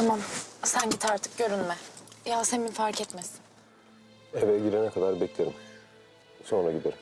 Tamam. Sen git artık görünme. Yasemin fark etmesin. Eve girene kadar beklerim. Sonra giderim.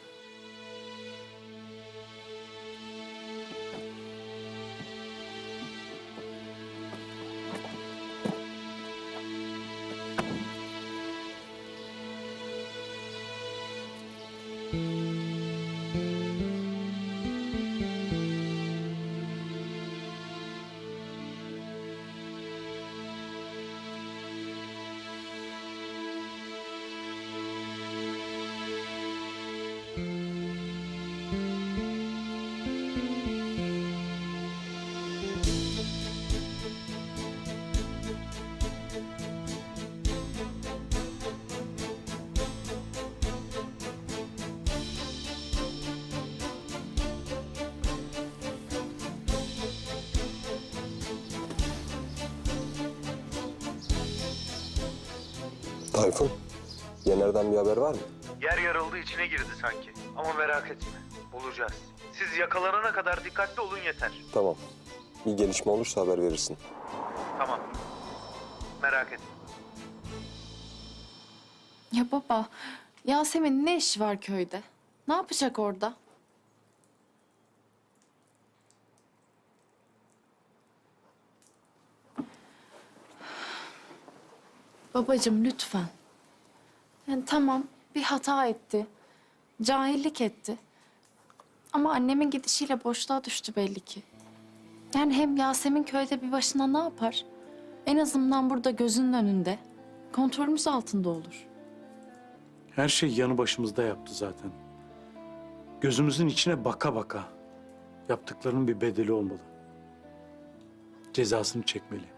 Tayfun, Yener'den bir haber var mı? Yer yarıldı içine girdi sanki. Ama merak etme. Bulacağız. Siz yakalanana kadar dikkatli olun yeter. Tamam. Bir gelişme olursa haber verirsin. Tamam. Merak etme. Ya baba, Yasemin ne işi var köyde? Ne yapacak orada? Babacığım lütfen. Yani tamam bir hata etti. Cahillik etti. Ama annemin gidişiyle boşluğa düştü belli ki. Yani hem Yasemin köyde bir başına ne yapar? En azından burada gözünün önünde. Kontrolümüz altında olur. Her şey yanı başımızda yaptı zaten. Gözümüzün içine baka baka. Yaptıklarının bir bedeli olmalı. Cezasını çekmeli.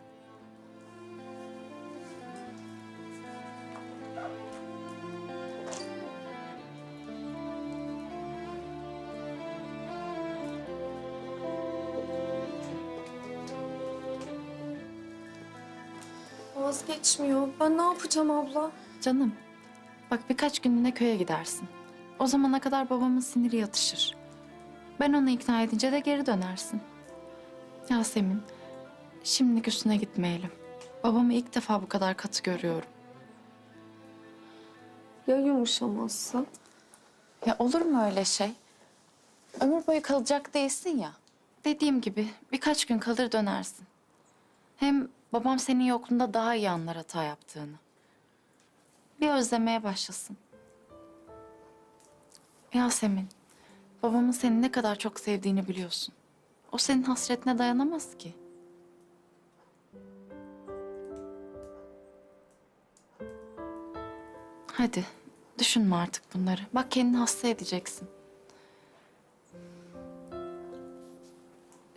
Vazgeçmiyor. Ben ne yapacağım abla? Canım, bak birkaç günlüğüne köye gidersin. O zamana kadar babamın siniri yatışır. Ben onu ikna edince de geri dönersin. Yasemin, şimdilik üstüne gitmeyelim. Babamı ilk defa bu kadar katı görüyorum. Ya yumuşamazsa? Ya olur mu öyle şey? Ömür boyu kalacak değilsin ya. Dediğim gibi birkaç gün kalır dönersin. Hem babam senin yokluğunda daha iyi anlar hata yaptığını. Bir özlemeye başlasın. Yasemin, babamın seni ne kadar çok sevdiğini biliyorsun. O senin hasretine dayanamaz ki. Hadi, düşünme artık bunları. Bak kendini hasta edeceksin.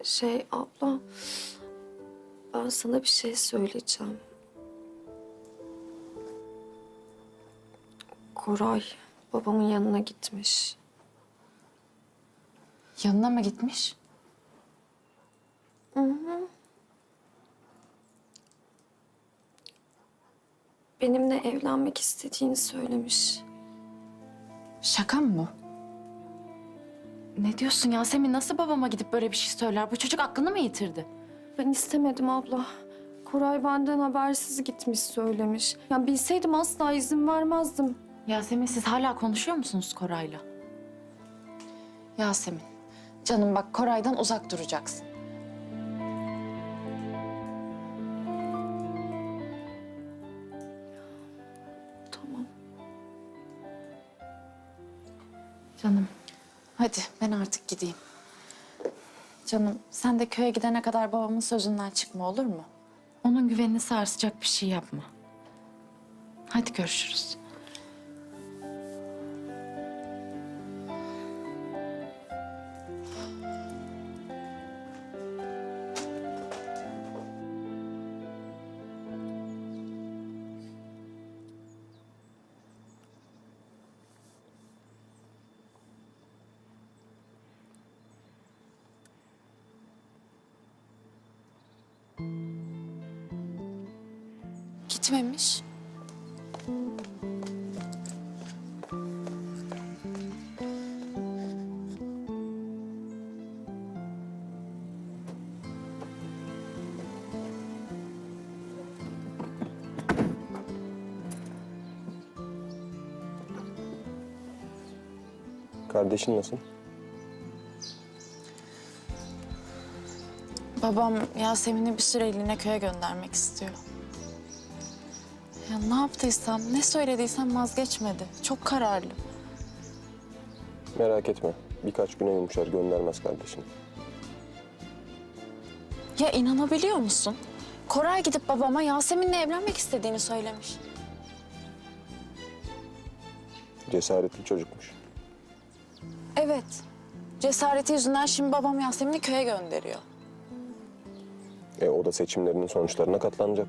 Şey abla, ben sana bir şey söyleyeceğim. Koray babamın yanına gitmiş. Yanına mı gitmiş? Benimle evlenmek istediğini söylemiş. Şaka mı bu? Ne diyorsun Yasemin? Nasıl babama gidip böyle bir şey söyler? Bu çocuk aklını mı yitirdi? Ben istemedim abla. Koray benden habersiz gitmiş söylemiş. Ya bilseydim asla izin vermezdim. Yasemin siz hala konuşuyor musunuz Koray'la? Yasemin, canım bak Koray'dan uzak duracaksın. Tamam. Canım, hadi ben artık gideyim. Canım, sen de köye gidene kadar babamın sözünden çıkma olur mu? Onun güvenini sarsacak bir şey yapma. Hadi görüşürüz. gitmemiş. Kardeşin nasıl? Babam Yasemin'i bir süreliğine köye göndermek istiyor. Ya ne yaptıysam, ne söylediysem vazgeçmedi. Çok kararlı. Merak etme. Birkaç güne yumuşar göndermez kardeşini. Ya inanabiliyor musun? Koray gidip babama Yasemin'le evlenmek istediğini söylemiş. Cesaretli çocukmuş. Evet. Cesareti yüzünden şimdi babam Yasemin'i köye gönderiyor. E o da seçimlerinin sonuçlarına katlanacak.